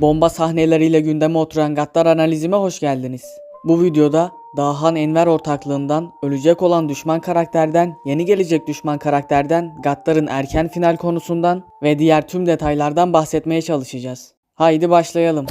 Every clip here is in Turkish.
Bomba sahneleriyle gündeme oturan Gattar analizime hoş geldiniz. Bu videoda Dahan Enver ortaklığından, ölecek olan düşman karakterden, yeni gelecek düşman karakterden, Gattar'ın erken final konusundan ve diğer tüm detaylardan bahsetmeye çalışacağız. Haydi başlayalım.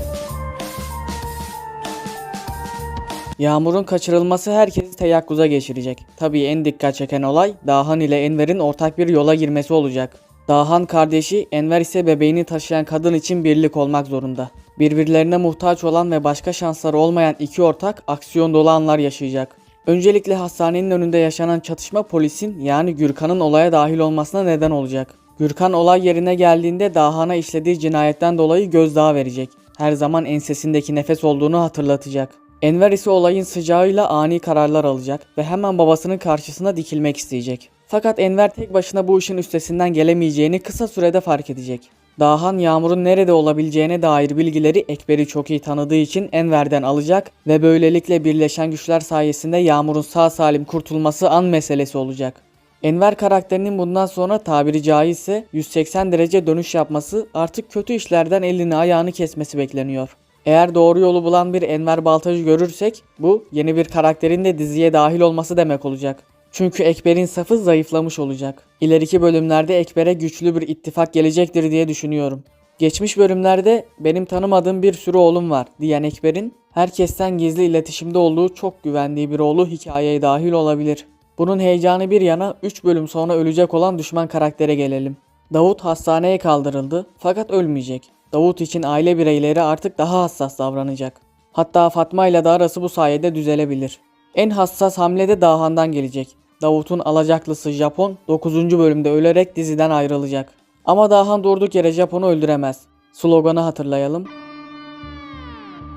Yağmur'un kaçırılması herkesi teyakkuza geçirecek. Tabii en dikkat çeken olay Dahan ile Enver'in ortak bir yola girmesi olacak. Dahan kardeşi, Enver ise bebeğini taşıyan kadın için birlik olmak zorunda. Birbirlerine muhtaç olan ve başka şansları olmayan iki ortak aksiyon dolu anlar yaşayacak. Öncelikle hastanenin önünde yaşanan çatışma polisin yani Gürkan'ın olaya dahil olmasına neden olacak. Gürkan olay yerine geldiğinde Dahan'a işlediği cinayetten dolayı gözdağı verecek. Her zaman ensesindeki nefes olduğunu hatırlatacak. Enver ise olayın sıcağıyla ani kararlar alacak ve hemen babasının karşısına dikilmek isteyecek. Fakat Enver tek başına bu işin üstesinden gelemeyeceğini kısa sürede fark edecek. Dahan Yağmur'un nerede olabileceğine dair bilgileri Ekber'i çok iyi tanıdığı için Enver'den alacak ve böylelikle birleşen güçler sayesinde Yağmur'un sağ salim kurtulması an meselesi olacak. Enver karakterinin bundan sonra tabiri caizse 180 derece dönüş yapması artık kötü işlerden elini ayağını kesmesi bekleniyor. Eğer doğru yolu bulan bir Enver Baltacı görürsek bu yeni bir karakterin de diziye dahil olması demek olacak. Çünkü Ekber'in safı zayıflamış olacak. İleriki bölümlerde Ekber'e güçlü bir ittifak gelecektir diye düşünüyorum. Geçmiş bölümlerde benim tanımadığım bir sürü oğlum var diyen Ekber'in herkesten gizli iletişimde olduğu çok güvendiği bir oğlu hikayeye dahil olabilir. Bunun heyecanı bir yana 3 bölüm sonra ölecek olan düşman karaktere gelelim. Davut hastaneye kaldırıldı fakat ölmeyecek. Davut için aile bireyleri artık daha hassas davranacak. Hatta Fatma ile de arası bu sayede düzelebilir. En hassas hamle de Dahan'dan gelecek. Davut'un alacaklısı Japon 9. bölümde ölerek diziden ayrılacak. Ama Dahan durduk yere Japon'u öldüremez. Sloganı hatırlayalım.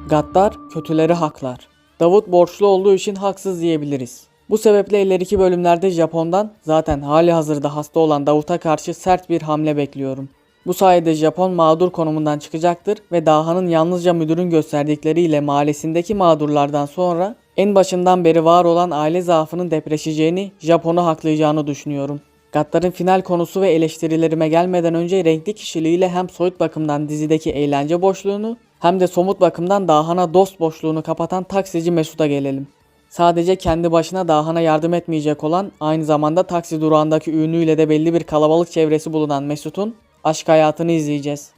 Gaddar kötüleri haklar. Davut borçlu olduğu için haksız diyebiliriz. Bu sebeple ileriki bölümlerde Japon'dan zaten hali hazırda hasta olan Davut'a karşı sert bir hamle bekliyorum. Bu sayede Japon mağdur konumundan çıkacaktır ve Daha'nın yalnızca müdürün gösterdikleriyle mahallesindeki mağdurlardan sonra en başından beri var olan aile zaafının depreşeceğini, Japon'u haklayacağını düşünüyorum. Gattar'ın final konusu ve eleştirilerime gelmeden önce renkli kişiliğiyle hem soyut bakımdan dizideki eğlence boşluğunu hem de somut bakımdan Dahan'a dost boşluğunu kapatan taksici Mesut'a gelelim. Sadece kendi başına Dahan'a yardım etmeyecek olan, aynı zamanda taksi durağındaki ünlüyle de belli bir kalabalık çevresi bulunan Mesut'un aşk hayatını izleyeceğiz.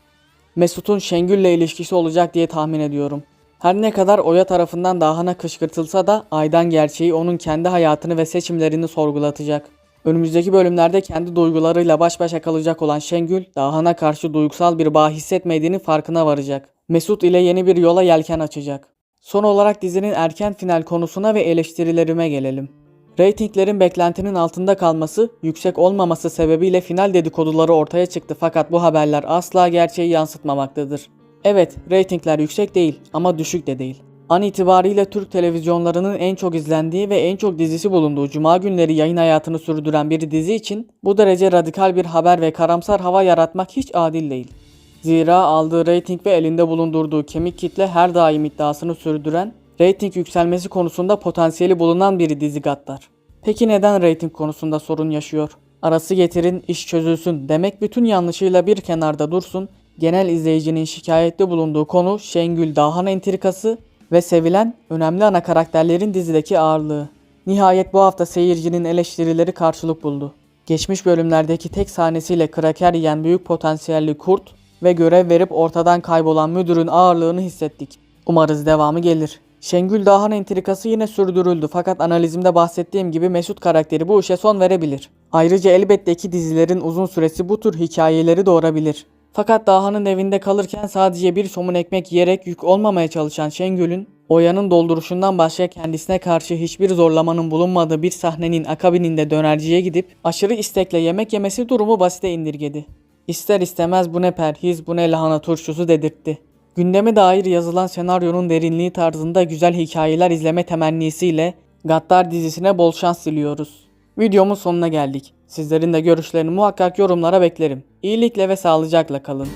Mesut'un Şengül'le ilişkisi olacak diye tahmin ediyorum. Her ne kadar Oya tarafından Dahan'a kışkırtılsa da Aydan gerçeği onun kendi hayatını ve seçimlerini sorgulatacak. Önümüzdeki bölümlerde kendi duygularıyla baş başa kalacak olan Şengül, Dahan'a karşı duygusal bir bağ hissetmediğini farkına varacak. Mesut ile yeni bir yola yelken açacak. Son olarak dizinin erken final konusuna ve eleştirilerime gelelim. Ratinglerin beklentinin altında kalması, yüksek olmaması sebebiyle final dedikoduları ortaya çıktı fakat bu haberler asla gerçeği yansıtmamaktadır. Evet, reytingler yüksek değil ama düşük de değil. An itibariyle Türk televizyonlarının en çok izlendiği ve en çok dizisi bulunduğu cuma günleri yayın hayatını sürdüren bir dizi için bu derece radikal bir haber ve karamsar hava yaratmak hiç adil değil. Zira aldığı reyting ve elinde bulundurduğu kemik kitle her daim iddiasını sürdüren, reyting yükselmesi konusunda potansiyeli bulunan bir dizi Gattar. Peki neden reyting konusunda sorun yaşıyor? Arası getirin, iş çözülsün demek bütün yanlışıyla bir kenarda dursun, genel izleyicinin şikayette bulunduğu konu Şengül Dahan entrikası ve sevilen önemli ana karakterlerin dizideki ağırlığı. Nihayet bu hafta seyircinin eleştirileri karşılık buldu. Geçmiş bölümlerdeki tek sahnesiyle kraker yiyen büyük potansiyelli kurt ve görev verip ortadan kaybolan müdürün ağırlığını hissettik. Umarız devamı gelir. Şengül Dahan entrikası yine sürdürüldü fakat analizimde bahsettiğim gibi Mesut karakteri bu işe son verebilir. Ayrıca elbette ki dizilerin uzun süresi bu tür hikayeleri doğurabilir. Fakat Dahan'ın evinde kalırken sadece bir somun ekmek yiyerek yük olmamaya çalışan Şengül'ün Oya'nın dolduruşundan başka kendisine karşı hiçbir zorlamanın bulunmadığı bir sahnenin akabininde dönerciye gidip aşırı istekle yemek yemesi durumu basite indirgedi. İster istemez bu ne perhiz bu ne lahana turşusu dedirtti. Gündeme dair yazılan senaryonun derinliği tarzında güzel hikayeler izleme temennisiyle Gattar dizisine bol şans diliyoruz. Videomun sonuna geldik. Sizlerin de görüşlerini muhakkak yorumlara beklerim. İyilikle ve sağlıcakla kalın.